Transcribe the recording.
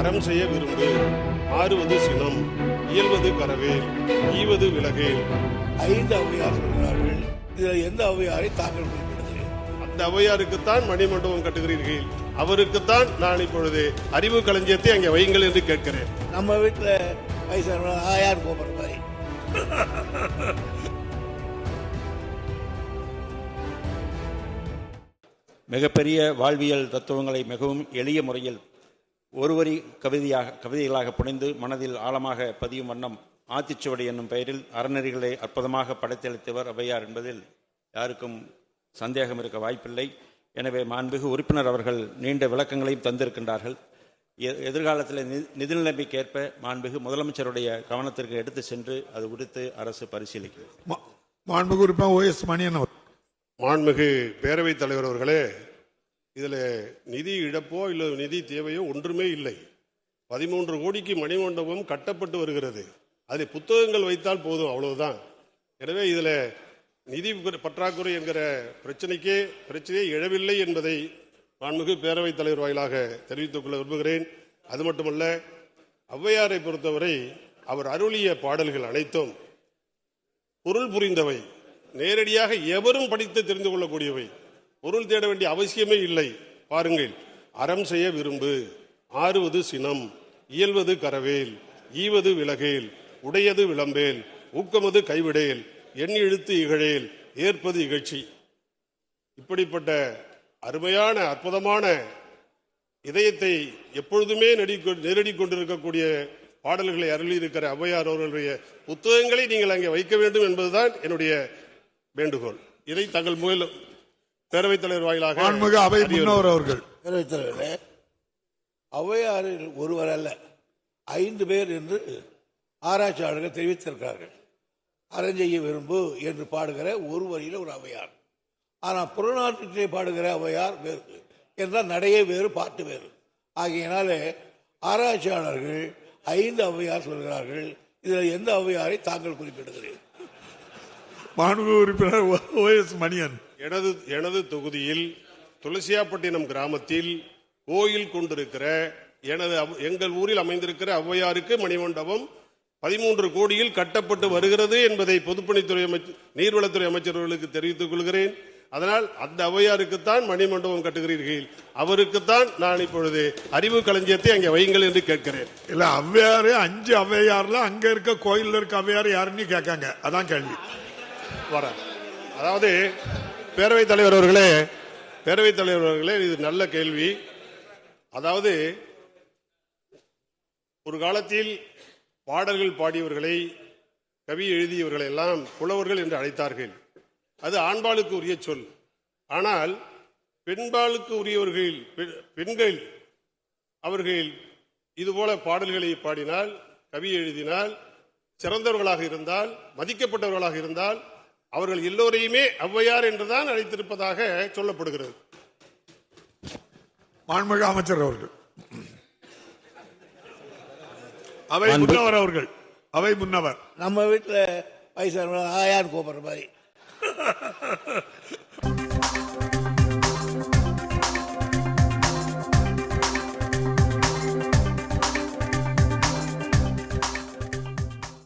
அறம் செய்ய விரும்பு. ஆறுவது சினம் இயல்வது கரவேல் ஈவது விலகேல். ஐந்து ஔவையார் சொல்கிறார்கள். இதில் எந்த தாங்கள் குறிப்பிடுகிறேன் அந்த ஔவையாருக்குத்தான் மணிமண்டபம் கட்டுகிறீர்கள். அவருக்குத்தான் நான் இப்பொழுது அறிவு களஞ்சியத்தை அங்கே வையுங்கள் என்று கேட்கிறேன். நம்ம வீட்டில் வயசான ஆயார் போகிற மாதிரி. மிகப்பெரிய வாழ்வியல் தத்துவங்களை மிகவும் எளிய முறையில் ஒரு வரி கவிதையாக கவிதைகளாக புனைந்து மனதில் ஆழமாக பதியும் வண்ணம் ஆத்திச்சுவடி என்னும் பெயரில் அறநெறிகளை அற்புதமாக படைத்தளித்தவர் ஔவையார் என்பதில் யாருக்கும் சந்தேகம் இருக்க வாய்ப்பில்லை. எனவே மாண்புமிகு உறுப்பினர் அவர்கள் நீண்ட விளக்கங்களையும் தந்திருக்கின்றார்கள். எ- எதிர்காலத்தில் நி- நிதி நிலைமைக்கு ஏற்ப மாண்புமிகு முதலமைச்சருடைய கவனத்திற்கு எடுத்து சென்று அது குறித்து அரசு பரிசீலிக்கும். மா- மாண்புமிகு உறுப்பினர் ஓ எஸ் மணியன் அவர் மாண்புமிகு பேரவைத் தலைவர் அவர்களே இதில் நிதி இழப்போ இல்லை நிதி தேவையோ ஒன்றுமே இல்லை. பதிமூன்று கோடிக்கு மணிமண்டபம் கட்டப்பட்டு வருகிறது. அதை புத்தகங்கள் வைத்தால் போதும் அவ்வளவுதான். எனவே இதில் நிதி பற்றாக்குறை என்கிற பிரச்சனைக்கே பிரச்சனையே எழவில்லை என்பதை மாண்புமிகு பேரவைத் தலைவர் வாயிலாக தெரிவித்துக் கொள்ள விரும்புகிறேன். அது மட்டுமல்ல ஔவையாரை பொறுத்தவரை அவர் அருளிய பாடல்கள் அனைத்தும் பொருள் புரிந்தவை நேரடியாக எவரும் படித்து தெரிந்து கொள்ளக்கூடியவை. பொருள் தேட வேண்டிய அவசியமே இல்லை. பாருங்கள் அறம் செய்ய விரும்பு ஆறுவது சினம் இயல்வது கரவேல் ஈவது விலகேல் உடையது விளம்பேல் ஊக்கமது கைவிடேல் எண் இழுத்து இகழேல் ஏற்பது இகழ்ச்சி. இப்படிப்பட்ட அருமையான அற்புதமான இதயத்தை எப்பொழுதுமே நேரடி கொண்டிருக்கக்கூடிய பாடல்களை அருளியிருக்கிற ஔவையார் அவர்களுடைய புத்தகங்களை நீங்கள் அங்கே வைக்க வேண்டும் என்பதுதான் என்னுடைய வேண்டுகோள். இதை தங்கள் மூலம் பேரவைத் தலைவர் வாயிலாக மாண்புமிகு அவை அறிய முன்னவர் அவர்கள். பேரவைத் தலைவரே ஔவையாரில் ஒருவர் அல்ல ஐந்து பேர் என்று ஆராய்ச்சியாளர்கள் தெரிவித்திருக்கிறார்கள். அறஞ்செய்ய விரும்பு என்று பாடுகிற ஒரு வரியில ஒரு ஔவையார் ஆனால் புறநானூற்றிலே பாடுகிற ஔவையார் வேறு என்றால் நடையே வேறு பாட்டு வேறு. ஆகையினாலே ஆராய்ச்சியாளர்கள் ஐந்து ஔவையார் சொல்கிறார்கள் இதில் எந்த ஔவையாரை தாங்கள் குறிப்பிடுகிறேன் மாண்புமிகு உறுப்பினர் ஓ எஸ் மணியன். எனது எனது தொகுதியில் துளசியாப்பட்டினம் கிராமத்தில் கோயில் கொண்டிருக்கிற எனது எங்கள் ஊரில் அமைந்திருக்கிற ஔவையாருக்கு மணிமண்டபம் பதிமூன்று கோடியில் கட்டப்பட்டு வருகிறது என்பதை பொதுப்பணித்துறை அமைச்சர் நீர்வளத்துறை அமைச்சர்களுக்கு தெரிவித்துக் கொள்கிறேன். அதனால் அந்த ஔவையாருக்குத்தான் மணிமண்டபம் கட்டுகிறீர்கள். அவருக்குத்தான் நான் இப்பொழுது அறிவு களஞ்சியத்தை அங்கே வையுங்கள் என்று கேட்கிறேன். இல்ல ஔவையாரு அஞ்சு ஔவையார்ல அங்க இருக்க கோயில்ல இருக்க ஔவையார் யாருன்னு கேட்காங்க. அதான் கேள்வி. வர அதாவது பேரவைத் தலைவர் அவர்களே பேரவைத் தலைவர் அவர்களே இது நல்ல கேள்வி. அதாவது ஒரு காலத்தில் பாடல்கள் பாடியவர்களை கவி எழுதியவர்களை எல்லாம் புலவர்கள் என்று அழைத்தார்கள். அது ஆண்பாளுக்கு உரிய சொல். ஆனால் பெண்பாளுக்கு உரியவர்கள் பெண்கள் அவர்கள் இதுபோல பாடல்களை பாடினால் கவி எழுதினால் சிறந்தவர்களாக இருந்தால் மதிக்கப்பட்டவர்களாக இருந்தால் அவர்கள் எல்லோரையுமே ஔவையார் என்றுதான் அழைத்திருப்பதாக சொல்லப்படுகிறது. மாண்புமிகு அமைச்சர் அவர்கள். அவை முன்னவர் அவர்கள். அவை முன்னவர். நம்ம வீட்டில் வயசான ஆயார் கூப்பிடுற மாதிரி.